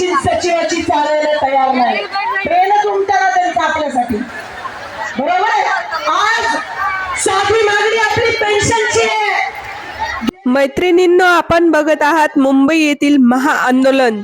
तहसील सचिवाची चालायला तयार नाही. ट्रेनच उमटाला त्यांचा आपल्यासाठी. बरोबर आहे? आज साधी मागणी आपली पेन्शनची आहे. मैत्रिणींनो आपण बघत आहात मुंबई येथील महाआंदोलन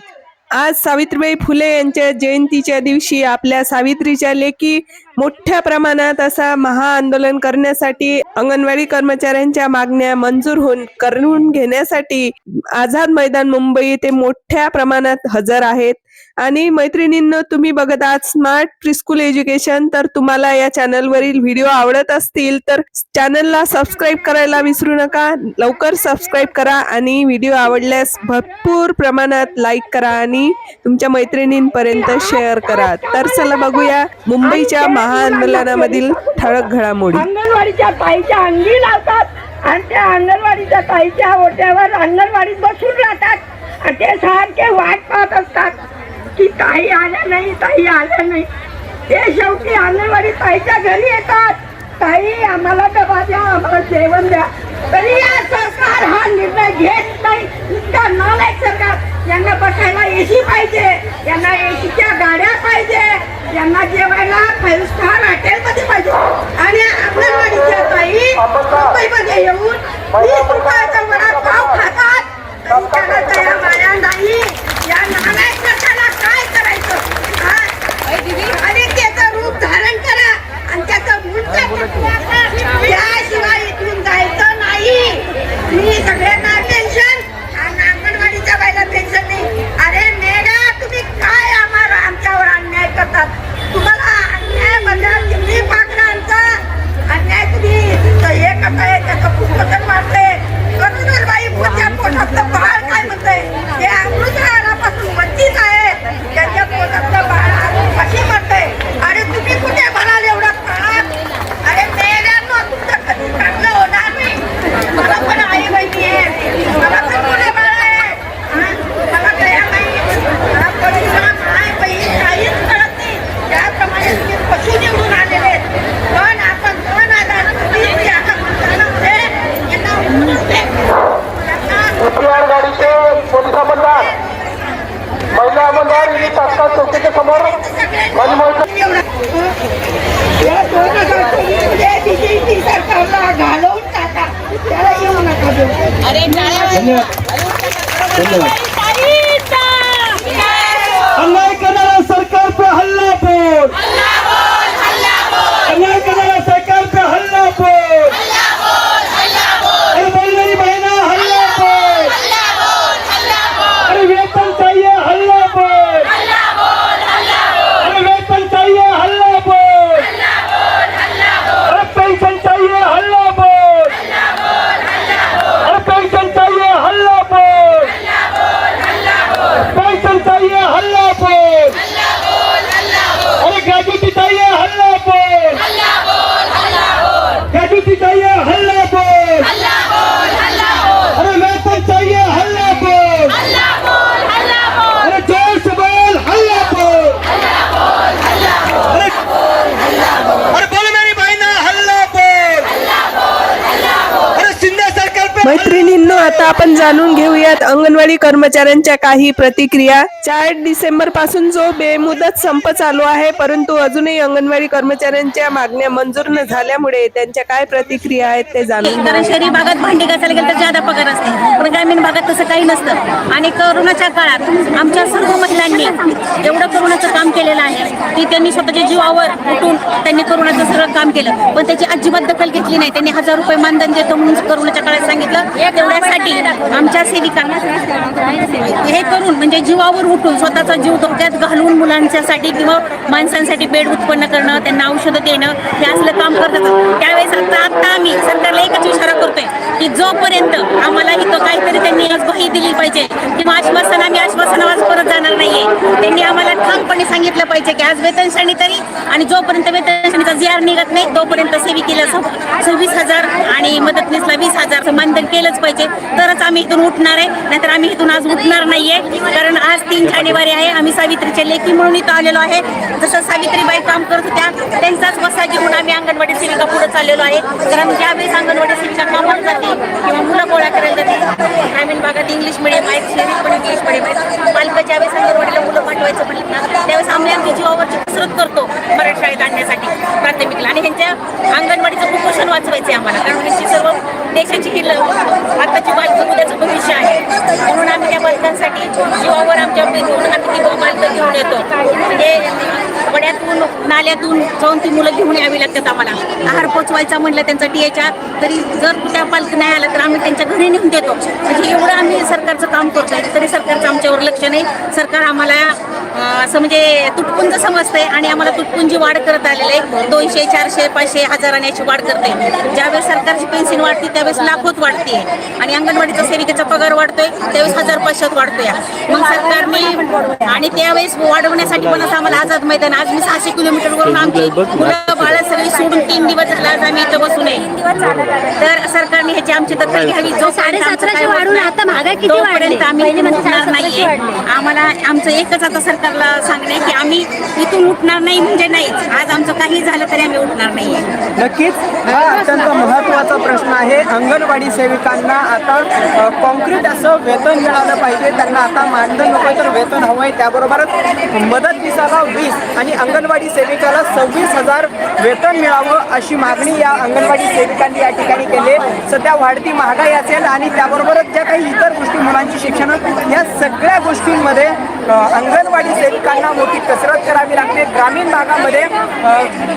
आज सावित्रीबाई फुले यांच्या जयंतीच्या दिवशी आपल्या सावित्रीच्या लेखी मोठ्या प्रमाणात असा महाआंदोलन करण्यासाठी अंगणवाडी कर्मचाऱ्यांच्या मागण्या मंजूर होऊन करून घेण्यासाठी आझाद मैदान मुंबई ते मोठ्या प्रमाणात हजर आहेत. आणि मैत्रिणींनो तुम्ही बघत आहात स्मार्ट प्रिस्कूल एज्युकेशन तर तुम्हाला या चॅनलवरील व्हिडिओ आवडत असतील तर चॅनलला सबस्क्राईब करायला विसरू नका. लवकर सबस्क्राईब करा आणि व्हिडिओ आवडल्यास भरपूर प्रमाणात लाईक करा आणि तुमच्या मैत्रिणींपर्यंत शेअर करा. तर चला बघूया मुंबईच्या महाआंदोलनामधील ठळक घडामोडी. अंगणवाडीच्या ताईच्या अंगी लावतात आणि त्या अंगणवाडीच्या ताईच्या ओट्यावर अंगणवाडीत बसून राहतात आणि ते सारखे वाट पाहत असतात. की ताई आल्या नाही ताई आल्या नाही. ते शेवटी अंगणवाडी ताईच्या घरी येतात. ताई आम्हाला डबा द्या आम्हाला जेवण द्या. तरी या सरकार हा निर्णय घेत नाही इतका नालायक सरकार यांना बसायला एसी पाहिजे यांना एसीच्या गाड्या पाहिजे यांना जेवायला फाईव्ह स्टार हॉटेलमध्ये पाहिजे आणि अंगणवाडीच्या ताई मुंबईमध्ये येऊन वीस रुपयाचा वडापाव खातात तरी त्यांना दया माया नाही या नालायक सरकारला काय करायचं हा? आणि त्याचं रूप धारण करा आणि त्याचं मुंडक त्याशिवाय इथून जायचं नाही मी सगळ्यांना टेन्शन आणि अंगणवाडीच्या बायला टेन्शन नाही अरे मेघा तुम्ही काय आम्हाला आमच्यावर अन्याय करतात तुम्हाला अन्याय म्हणजे तुम्ही पाकरांचा अन्याय तुम्ही तिथं हे करताय त्याचं पुस्तकं मारते करून बाई पोटच्या पोटातलं बाळ काय म्हणतंय ते अमृत आहारापासून वंचित आहे त्याच्या पोटातलं बाळ कशी म्हणतंय अरे तुम्ही कुठे म्हणाल एवढा काळात अरे मेल्यानं तुमचं कधी चांगलं होणार नाही मला पण आई बहिणी आहे मला पण मुले बाळ आहे हा? मला दया नाही मला परिश्रम आहे बहीण काहीच कळत नाही त्याप्रमाणे तुम्ही पशु निवडून आलेले आहेत पण आपण दोन हजार चोवीस या मंत्रालयामध्ये यांना उचलून दे. यांना एसआर गाडीचे पोलीस अंमलदार महिला अंमलदार यांनी तात्काळ चौकीच्या समोर आणि महिला या दोन हजार चोवीसमध्ये BJP सरकारला घालवून टाका त्याला येऊ नका देऊ अन्याय करणाऱ्या सरकार पे हल्ला बोल अन्याय करणाऱ्या सरकार पे हल्ला बोल अरे बोलणारी बहिणा हल्ला बोल अरे वेतन चाहिए हल्ला बोल अरे वेतन चाहिए हल्ला बोल अरे पेंशन चाहिए हल्ला बोल अरे पेंशन चाहिए हल्ला बोल पेंशन चाहिए हल्ला बोल अरे ग्रेजुटी चाहिए हल्ला बोल ग्रेजुटी चाहिए हल्ला बोल अरे वेतन चाहिए हल्ला बोल अरे जोर से बोल हल्ला बोल अरे अरे बोल मेरी बहना हल्ला बोल अरे शिंदे सरकार पे मैत्रिणींनो आता आपण जाणून घेऊयात अंगणवाडी कर्मचाऱ्यांच्या काही प्रतिक्रिया. चार डिसेंबरपासून जो बेमुदत संप चालू आहे परंतु अजूनही अंगणवाडी कर्मचाऱ्यांच्या मागण्या मंजूर न झाल्यामुळे त्यांच्या काय प्रतिक्रिया आहेत ते जाणून कारण शहरी भागात भांडी घासायला गेलं तर जादा पगार असते. पण ग्रामीण भागात तसं काही नसतं. आणि करोनाच्या काळात आमच्या सर्व महिलांनी एवढं करोनाचं काम केलेलं आहे की त्यांनी स्वतःच्या जीवावर उठून त्यांनी करोनाचं सगळं काम केलं. पण त्याची अजिबात दखल घेतली नाही. त्यांनी हजार रुपये मानधन देतो म्हणून करोनाच्या काळात सांगितलं. साठी आमच्या सेविका हे करून म्हणजे जीवावर उठून स्वतःचा जीव धोक्यात घालून मुलांच्यासाठी किंवा माणसांसाठी बेड उत्पन्न करणं त्यांना औषधं देणं हे असलं काम करतात. त्यावेळेस आता आता आम्ही सरकारला एकच इशारा करतोय की जोपर्यंत आम्हाला इथं काहीतरी त्यांनी आज ग्वाही दिली पाहिजे किंवा आश्वासन आम्ही आश्वासनावर परत जाणार नाहीये त्यांनी आम्हाला ठामपणे सांगितलं पाहिजे की आज वेतन श्रेणी तरी आणि जोपर्यंत वेतन श्रेणीचा जी आर निघत नाही तोपर्यंत सेविकेला सव्वीस हजार आणि मदतनीसला वीस हजार मानधन केलंच पाहिजे. तरच आम्ही इथून उठणार आहे. नाहीतर आम्ही इथून आज उठणार नाहीये. कारण आज तीन जानेवारी आहे. आम्ही सावित्रीचे लेखी म्हणून इथं आलेलो आहे. जसं सावित्रीबाई काम करत होत्या त्यांचाच वसा घेऊन आम्ही अंगणवाडी सेविका पुढे चाललेलो आहे. कारण ज्यावेळेस अंगणवाडी सेविका कामाला जाते किंवा मुलं गोळा करायला जाते ग्रामीण भागात इंग्लिश मिडियम आहेत शहरी पण इंग्लिश मिडियम आहेत. पालक ज्यावेळेस अंगणवाडीला मुलं पाठवायचं म्हटलं ना त्यावेळेस आम्ही आमच्या जीवावरची कसरत करतो मराठी शाळेत आणण्यासाठी प्राथमिकला. आणि ह्यांच्या अंगणवाडीचं कुपोषण वाचवायचं आहे आम्हाला. कारण ह्यांची सर्व देशाची ही आता आताची बालकं उद्याचं भविष्य आहे म्हणून आम्ही त्या बालकांसाठी जीवावर आमच्या घेऊन आम्ही ती बालकं घेऊन येतो. म्हणजे वड्यातून नाल्यातून जाऊन ती मुलं घेऊन यावी लागतात आम्हाला. आहार पोचवायचा म्हटलं त्यांचा टीएच्या तरी जर त्या पालक नाही आला तर आम्ही त्यांच्या घरी नेऊन देतो. म्हणजे एवढं आम्ही सरकारचं काम करतो. तरी सरकारचं आमच्यावर लक्ष नाही सरकार आम्हाला असं म्हणजे तुटपुंज समजतंय आणि आम्हाला तुटपुंजी वाढ करत आलेलं आहे. दोनशे चारशे पाचशे हजाराने अशी वाढ करते. ज्यावेळेस सरकारची पेन्शन वाढते त्यावेळेस लाखोत वाढते. आणि अंगणवाडीचा सेविकेचा पगार वाढतोय त्यावेळेस हजार पाचशेत वाढतोय. मग सरकारने आणि त्यावेळेस वाढवण्यासाठी पण असं आम्हाला आझाद मैदान आज मी सहाशे किलोमीटर वरून आमची मुलं बाळ सगळी सोडून तीन दिवस झाला आज आम्ही इथं बसून आहे. तर सरकारने ह्याची आमची दखल घ्यावी. जो साडेसतराशे वाढून आता महागाई किती वाढली? आम्ही म्हणजे नाहीये. आम्हाला आमचं एकच आता सरकारला सांगणे की आम्ही इथून उठणार नाही म्हणजे नाहीच. आज आमचं काही झालं तरी आम्ही उठणार नाहीये नक्कीच. हा अत्यंत महत्त्वाचा प्रश्न आहे. अंगणवाडी सेविकांना आता कॉन्क्रीट असं वेतन मिळालं पाहिजे. त्यांना आता मानधन नको तर वेतन हवं आहे त्याबरोबरच मदतनीसाला वीस आणि अंगणवाडी सेविकाला सव्वीस हजार वेतन मिळावं अशी मागणी या अंगणवाडी सेविकांनी या ठिकाणी केली आहे. सध्या वाढती महागाई असेल आणि त्याबरोबरच ज्या काही इतर गोष्टी मुलांची शिक्षण या सगळ्या गोष्टींमध्ये अंगणवाडी सेविकांना मोठी कसरत करावी लागते. ग्रामीण भागामध्ये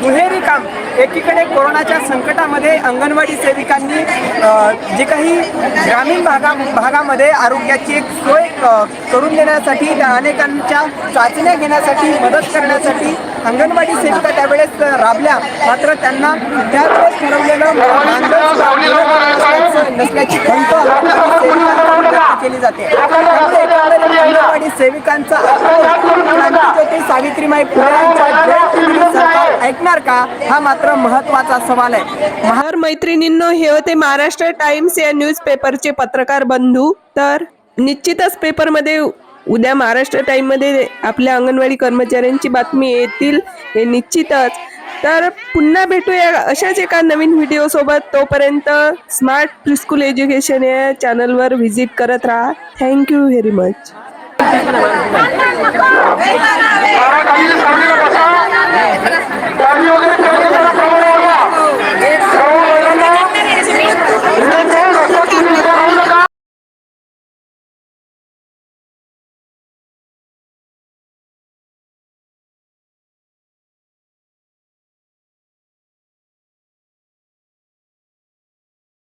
दुहेरी काम एकीकडे कोरोनाच्या संकटामध्ये अंगणवाडी सेविकांनी जे काही ग्रामीण भागा भागामध्ये आरोग्याची एक सोय करून देण्यासाठी त्या अनेकांच्या चाचण्या घेण्यासाठी मदत करण्यासाठी अंगणवाडी सेविका त्यावेळेस राबल्या. मात्र त्यांना त्यावेळेस ठरवलेलं नसल्याची खंत केली जाते. अंगणवाडी सेविकांचा आक्रोश क्रांतीज्योती सावित्रीमाई फुले ऐकणार का? हा मात्र महत्त्वाचा सवाल आहे. महार मैत्रिणींनो हे होते महाराष्ट्र टाइम्स या न्यूज पेपरचे पत्रकार बंधू. तर निश्चितच पेपरमध्ये उद्या महाराष्ट्र टाईममध्ये आपल्या अंगणवाडी कर्मचाऱ्यांची बातमी येतील हे निश्चितच. तर पुन्हा भेटूया अशाच एका नवीन व्हिडिओ सोबत. तोपर्यंत स्मार्ट प्रिस्कूल एज्युकेशन या चॅनलवर व्हिजिट करत राहा. थँक्यू व्हेरी मच खाली सावलीला बसा गाडी वगैरे